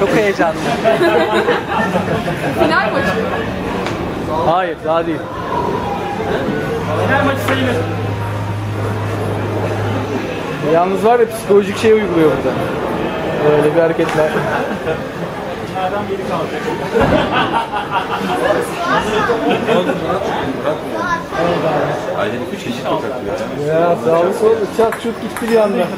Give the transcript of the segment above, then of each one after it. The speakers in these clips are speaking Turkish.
Çok heyecanlı. Final maçı. Hayır daha değil. Her maçı sayılır. Yalnız var ya psikolojik şey uyguluyor burada. Böyle bir hareketler. İçeriden biri kalacak. Ailenin üç çeşit takıyor ya. Ya sağ ol sol çat çut gitti bir anda. Evet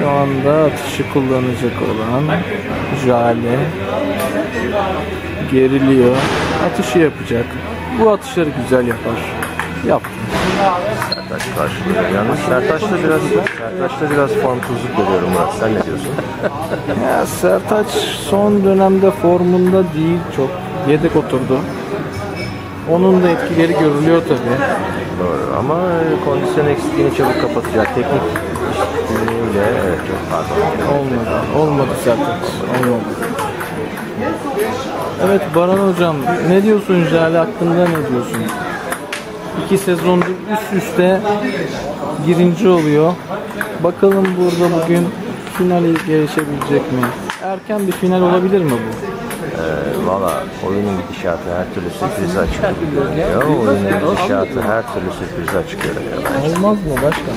şu anda atışı kullanacak olan Jale geriliyor. Atışı yapacak. Bu atışları güzel yapar. Yaptı. Sertaç karşılıyor. Yalnız Sertaç'ta biraz Sertaç'ta biraz formsuzluk görüyorum Murat. Sen ne diyorsun? Ya Sertaç son dönemde formunda değil çok. Yedek oturdu. Onun da etkileri görülüyor tabii. Doğru ama kondisyon eksikliğini çabuk kapatacak. Teknik üstünlüğüyle evet. Olmadı. Olmadı Sertaç. Olmadı. Evet Baran Hocam ne diyorsun Jale hakkında ne diyorsun? İki sezondur üst üste birinci oluyor. Bakalım burada bugün finale gelişebilecek mi? Erken bir final olabilir mi bu? Ee, Valla oyunun gidişatı her türlü sürprize açık görünüyor. Oyunun gidişatı her türlü sürprize açık görünüyor. Olmaz mı başkan?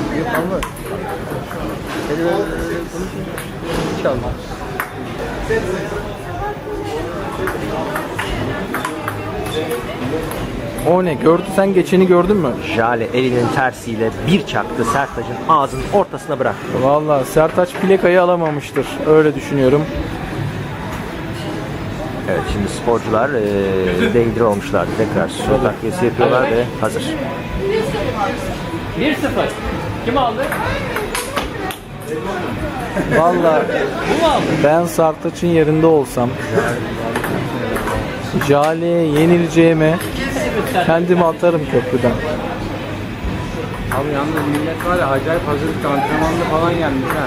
O ne? Gördü sen geçeni gördün mü? Jale elinin tersiyle bir çaktı Sertaç'ın ağzının ortasına bıraktı. Vallahi Sertaç plakayı alamamıştır. Öyle düşünüyorum. Evet şimdi sporcular e, dehidre olmuşlar. Tekrar su takviyesi yapıyorlar ve hazır. 1-0. Kim aldı? Vallahi ben Sertaç'ın yerinde olsam Jale'ye yenileceğime kendimi atarım köprüden. Abi yalnız millet var ya acayip hazırlıkta antrenmanda falan gelmiş ha.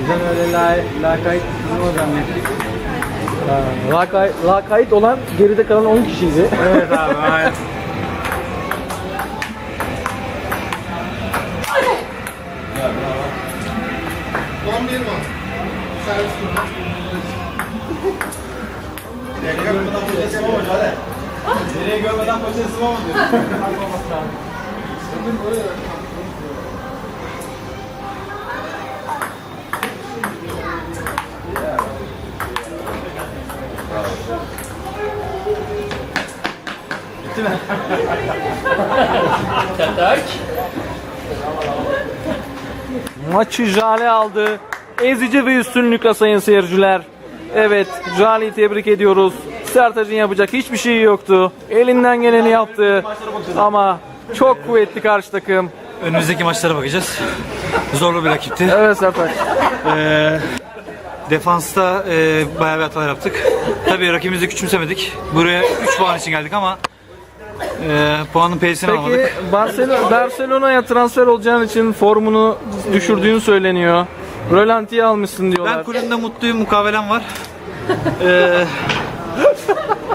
Bizden öyle la, lakayt tutulma zannettik. Ha, lakay- lakayt olan geride kalan 10 kişiydi. Evet abi aynen. Sertaç. Maçı Jale aldı. Ezici bir üstünlükle sayın seyirciler. Evet, Jale'yi tebrik ediyoruz. Sertaç'ın yapacak hiçbir şey yoktu. Elinden geleni yaptı. Ama çok kuvvetli karşı takım. Önümüzdeki maçlara bakacağız. Zorlu bir rakipti. Evet Sertaç. Ee, defansta e, bayağı bir hatalar yaptık. Tabii rakibimizi küçümsemedik. Buraya 3 puan için geldik ama e, puanın P'sini Peki alamadık. Barcelona, Barcelona'ya transfer olacağın için formunu düşürdüğün söyleniyor. Rölantiye almışsın diyorlar. Ben kulübümde mutluyum, mukavelem var. Ee,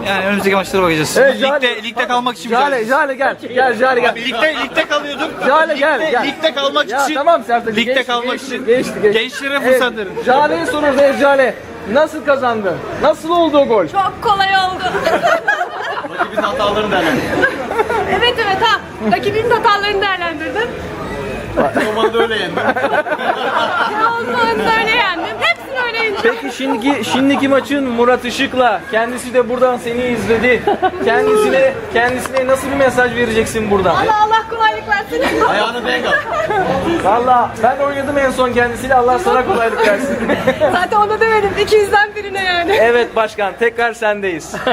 yani önümüzdeki maçlara bakacağız. Evet, Jale- ligde, ligde kalmak için Jale, mücadele- Jale gel. Gel Jale gel. Ligde, ligde kalıyorduk. Jale gel, ligde, gel. ligde kalmak Ya için. tamam Sertaç. Ligde geçti, kalmak geçti, için. Geçti, geçti. Gençlere fırsat verin. Jale'ye soruyoruz evet Jale. Nasıl kazandın? Nasıl oldu o gol? Çok kolay oldu. Rakibin hatalarını değerlendirin. evet evet ha. Rakibimin hatalarını değerlendirdim. Normalde öyle yendim. Olmanı da öyle yendim. Hepsini öyle yendim. Peki şimdiki şimdiki maçın Murat Işık'la kendisi de buradan seni izledi. Kendisine kendisine nasıl bir mesaj vereceksin buradan? Allah Allah kolaylık versin. Ayağını al. Valla ben oynadım en son kendisiyle Allah sana kolaylık versin. Zaten ona demedim. 200'den birine yani. evet başkan tekrar sendeyiz.